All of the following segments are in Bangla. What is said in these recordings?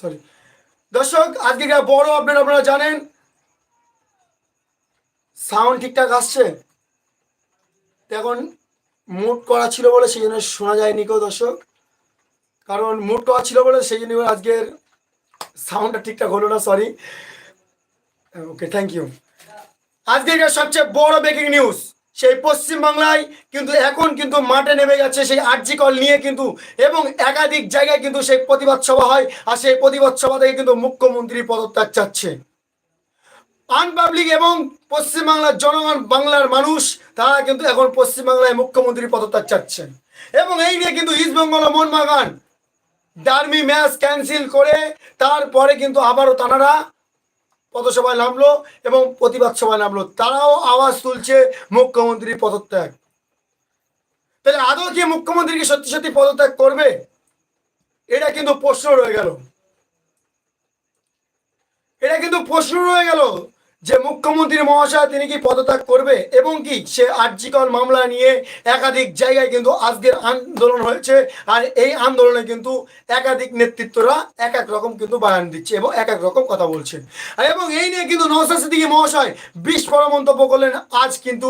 সরি দর্শক, আজকে বড় আপডেট আপনারা জানেন? সাউন্ড ঠিকঠাক আসছে? এখন মুড করা ছিল বলে সেই জন্য শোনা যায়নি কেউ দর্শক। কারণ মুড করা ছিল বলে সেই জন্য আজকের সাউন্ডটা ঠিকঠাক হলো না সরি ওকে থ্যাংক ইউ আজকের সবচেয়ে বড় ব্রেকিং নিউজ সেই পশ্চিমবাংলায় কিন্তু এখন কিন্তু মাঠে নেমে গেছে সেই আর্জি কল নিয়ে কিন্তু এবং একাধিক জায়গায় কিন্তু সেই প্রতিবাদ সভা হয় আর সেই প্রতিবাদ সভা থেকে কিন্তু মুখ্যমন্ত্রী পদত্যাগ চাচ্ছে। আনপাবলিক এবং পশ্চিমবাংলার জনগণ, বাংলার মানুষ, তারা কিন্তু এখন পশ্চিমবাংলায় মুখ্যমন্ত্রী পদত্যাগ চাচ্ছেন। এবং এই নিয়ে কিন্তু East Bengal Mohun Bagan derby match cancel করে তারপরে কিন্তু আবারও তানারা পথসভায় নামলো এবং প্রতিবাদ সভায় নামলো। তারাও আওয়াজ তুলছে মুখ্যমন্ত্রী পদত্যাগ। তাহলে আদৌ কি মুখ্যমন্ত্রীকে সত্যি সত্যি পদত্যাগ করবে? এটা কিন্তু প্রশ্ন রয়ে গেল। এটা কিন্তু প্রশ্ন রয়ে গেল যে মুখ্যমন্ত্রী মহাশয় তিনি কি পদত্যাগ করবে এবং কি সে আর্জিকল মামলা নিয়ে একাধিক জায়গায় কিন্তু আজকের আন্দোলন হয়েছে আর এই আন্দোলনে কিন্তু একাধিক নেতৃত্বরা এক এক রকম কিন্তু বায়ান দিচ্ছে এবং এক এক রকম কথা বলছে। এবং এই নিয়ে কিন্তু নওসাদ সিদ্দিকী মহাশয় বিস্ফোরণ মন্তব্য করলেন, আজ কিন্তু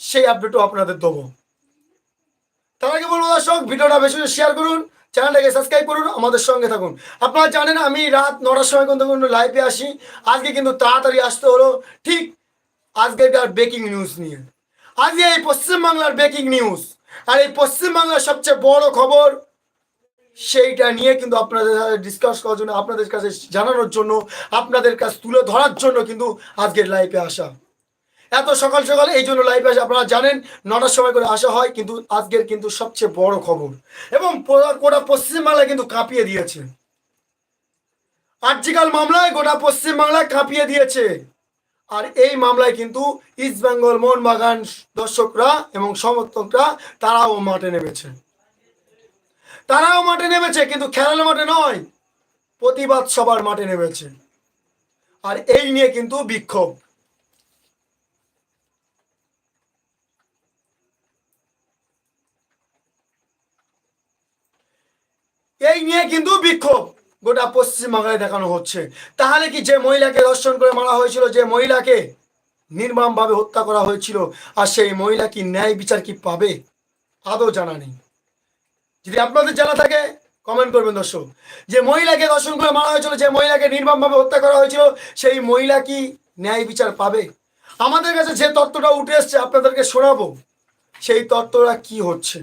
সেই আপডেটও আপনাদের দেবো। তার আগে বলব দর্শক, ভিডিওটা বেশি শেয়ার করুন। চ্যানেলটাকে সাবস্ক্রাইব করুন, আমাদের সঙ্গে থাকুন। আপনারা জানেন আমি রাত নটার সময় কিন্তু কিন্তু লাইভে আসি। আজকে কিন্তু তাড়াতাড়ি আসতে হলো। ঠিক আজকে আর ব্রেকিং নিউজ নিয়ে। আজকে এই পশ্চিমবাংলার ব্রেকিং নিউজ আর এই পশ্চিমবাংলার সবচেয়ে বড় খবর সেইটা নিয়ে কিন্তু আপনাদের ডিসকাস করার জন্য, আপনাদের কাছে জানানোর জন্য, আপনাদের কাছে তুলে ধরার জন্য কিন্তু আজকের লাইভে আসা। এত সকাল সকাল এই জন্য লাইভে আসে আপনারা জানেন, নটার সময় করে আসা হয়, কিন্তু আজকের কিন্তু সবচেয়ে বড় খবর। এবং গোটা পশ্চিমবাংলা কিন্তু কাঁপিয়ে দিয়েছে। আর্জিকাল মামলায় গোটা পশ্চিমবাংলা কাঁপিয়ে দিয়েছে। আর এই মামলায় কিন্তু ইস্ট বেঙ্গল মোহনবাগান দর্শকরা এবং সমর্থকরা তারাও মাঠে নেমেছে। তারাও মাঠে নেমেছে, কিন্তু খেলার মাঠে নয়, প্রতিবাদ সবার মাঠে নেমেছে। আর এই নিয়ে কিন্তু বিক্ষোভ। এই নিয়ে কিন্তু বিক্ষোভ। গোটা পশ্চিমবাংলায় দেখানো হচ্ছে। তাহলে কি যে মহিলাকে দর্শন করে মারা হয়েছিল, যে মহিলাকে নির্মমভাবে হত্যা করা হয়েছিল, আর সেই মহিলা কি ন্যায় বিচার কি পাবে? আদৌ জানা নেই। যদি আপনাদের জানা থাকে কমেন্ট করবেন দর্শক। যে মহিলাকে দর্শন করে মারা হয়েছিল, যে মহিলাকে নির্মমভাবে হত্যা করা হয়েছিল, সেই মহিলা কি ন্যায় বিচার পাবে? আমাদের কাছে যে তত্ত্বটা উঠে এসছে, আপনাদেরকে শোনাবো। সেই তত্ত্বটা কি হচ্ছে?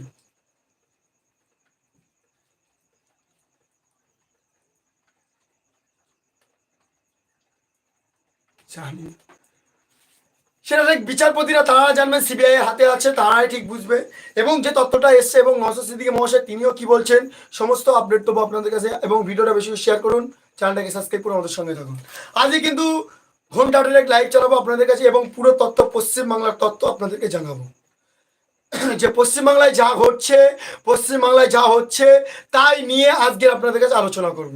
সেটা ঠিক বিচারপতিরা তারা জানবেন, সিবিআই হাতে আছে, তারাই ঠিক বুঝবে। এবং যে তথ্যটা এসছে এবং নসর সিদ্দিকী মহাশয়, তিনিও কি বলছেন, সমস্ত আপডেট দেবো আপনাদের কাছে এবং ভিডিওটা বেশি শেয়ার করুন চ্যানেলটাকে সাবস্ক্রাইব করুন আমাদের সঙ্গে থাকুন। আজকে কিন্তু ঘণ্টা এক লাইভ চালাবো আপনাদের কাছে এবং পুরো তথ্য, পশ্চিমবাংলার তথ্য আপনাদেরকে জানাব। যে পশ্চিমবাংলায় যা ঘটছে, পশ্চিমবাংলায় যা হচ্ছে, তাই নিয়ে আজকে আপনাদের কাছে আলোচনা করব।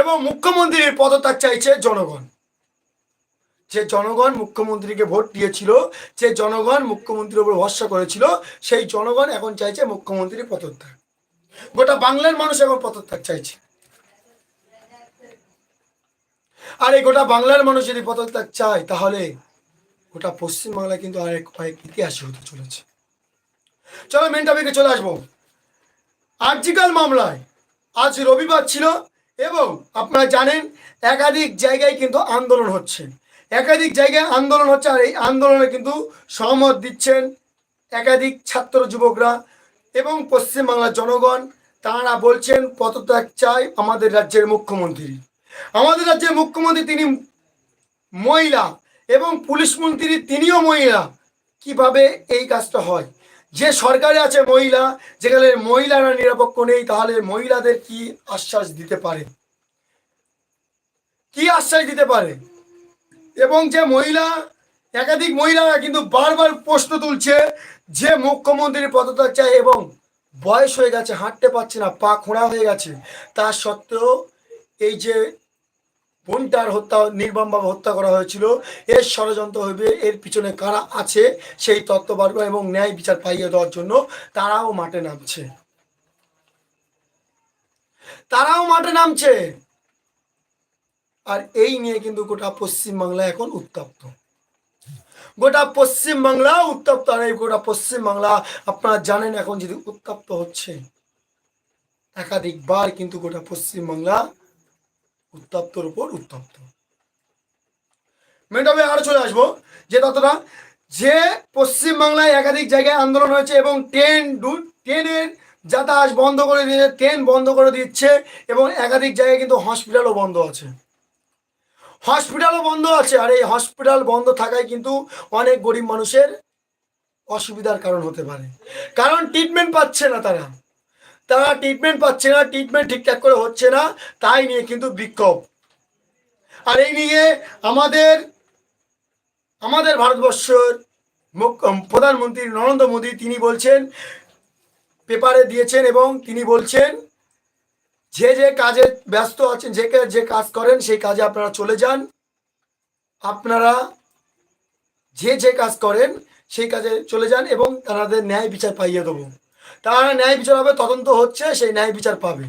এবং মুখ্যমন্ত্রীর পদত্যাগ চাইছে জনগণ। যে জনগণ মুখ্যমন্ত্রীকে ভোট দিয়েছিল, যে জনগণ মুখ্যমন্ত্রীর উপর ভরসা করেছিল, সেই জনগণ এখন চাইছে মুখ্যমন্ত্রীর পদত্যাগ। গোটা বাংলার মানুষ এখন পদত্যাগ চাইছে। আর এই গোটা বাংলার মানুষ যদি পদত্যাগ চায়, তাহলে গোটা পশ্চিমবাংলা কিন্তু আরেক কয়েক ইতিহাসই হতে চলেছে। চলো মেন টপিকে চলে আসব। আর্জিকাল মামলায় আজ রবিবার ছিল এবং আপনারা জানেন, একাধিক জায়গায় কিন্তু আন্দোলন হচ্ছে। একাধিক জায়গায় আন্দোলন হচ্ছে আর এই আন্দোলনে কিন্তু সহমত দিচ্ছেন একাধিক ছাত্র যুবকরা এবং পশ্চিমবাংলার জনগণ। তারা বলছেন, পদত্যাগ চাই আমাদের রাজ্যের মুখ্যমন্ত্রী। আমাদের রাজ্যের মুখ্যমন্ত্রী তিনি মহিলা এবং পুলিশ মন্ত্রী তিনিও মহিলা। কীভাবে এই কাজটা হয়? যে সরকারে আছে মহিলা, যেখানে মহিলারা নিরপেক্ষ নেই, তাহলে মহিলাদের কি আশ্বাস দিতে পারে? কি আশ্বাস দিতে পারে? এবং যে মহিলা, একাধিক মহিলারা কিন্তু বারবার প্রশ্ন তুলছে যে মুখ্যমন্ত্রীর পদত্যাগ চায় এবং বয়স হয়ে গেছে, হাঁটতে পারছে না, পা খোঁড়া হয়ে গেছে। তা সত্ত্বেও এই যে বোনটার হত্যা, নির্মমভাবে হত্যা করা হয়েছিল, এর ষড়যন্ত্র হবে, এর পিছনে কারা আছে সেই তত্ত্ব করা এবং ন্যায় বিচার পাইয়ে দেওয়ার জন্য তারাও মাঠে নামছে। তারাও মাঠে নামছে। আর এই নিয়ে কিন্তু গোটা পশ্চিমবাংলা এখন উত্তপ্ত। গোটা পশ্চিমবাংলা উত্তপ্ত, আর এই গোটা পশ্চিমবাংলা আপনারা জানেন এখন যদি উত্তপ্ত হচ্ছে, একাধিকবার কিন্তু গোটা পশ্চিমবাংলা উত্তপ্তর উপর উত্তপ্ত। মেটাবে আরও চলে আসব, যে ততটা যে পশ্চিমবাংলায় একাধিক জায়গায় আন্দোলন হয়েছে এবং ট্রেন ট্রেনের যাতায়াত বন্ধ করে দিয়েছে, ট্রেন বন্ধ করে দিচ্ছে এবং একাধিক জায়গায় কিন্তু হসপিটালও বন্ধ আছে। হসপিটালও বন্ধ আছে। আর এই হসপিটাল বন্ধ থাকায় কিন্তু অনেক গরিব মানুষের অসুবিধার কারণ হতে পারে। কারণ ট্রিটমেন্ট পাচ্ছে না তারা। তারা ট্রিটমেন্ট পাচ্ছে না ট্রিটমেন্ট ঠিকঠাক করে হচ্ছে না, তাই নিয়ে কিন্তু বিক্ষোভ। আর এই নিয়ে আমাদের আমাদের ভারতবর্ষের প্রধানমন্ত্রী নরেন্দ্র মোদী, তিনি বলছেন, পেপারে দিয়েছেন এবং তিনি বলছেন যে যে কাজে ব্যস্ত আছেন, যে যে কাজ করেন, সেই কাজে আপনারা চলে যান। আপনারা যে যে কাজ করেন, সেই কাজে চলে যান এবং তাদের ন্যায় বিচার পাইয়ে দেবো। তারা ন্যায় বিচার হবে, তদন্ত হচ্ছে, সেই ন্যায় বিচার পাবে।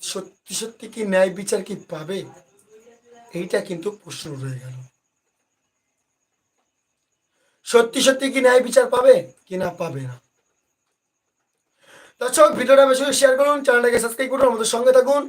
সত্যি সত্যি কি ন্যায় বিচার কি পাবে? এইটা কিন্তু প্রশ্ন রয়ে গেল। সত্যি সত্যি কি ন্যায় বিচার পাবে? কি না পাবে না। দর্শক ভিডিওটা বেশি শেয়ার করুন চ্যানেলটাকে সাবস্ক্রাইব করুন আমাদের সঙ্গে থাকুন।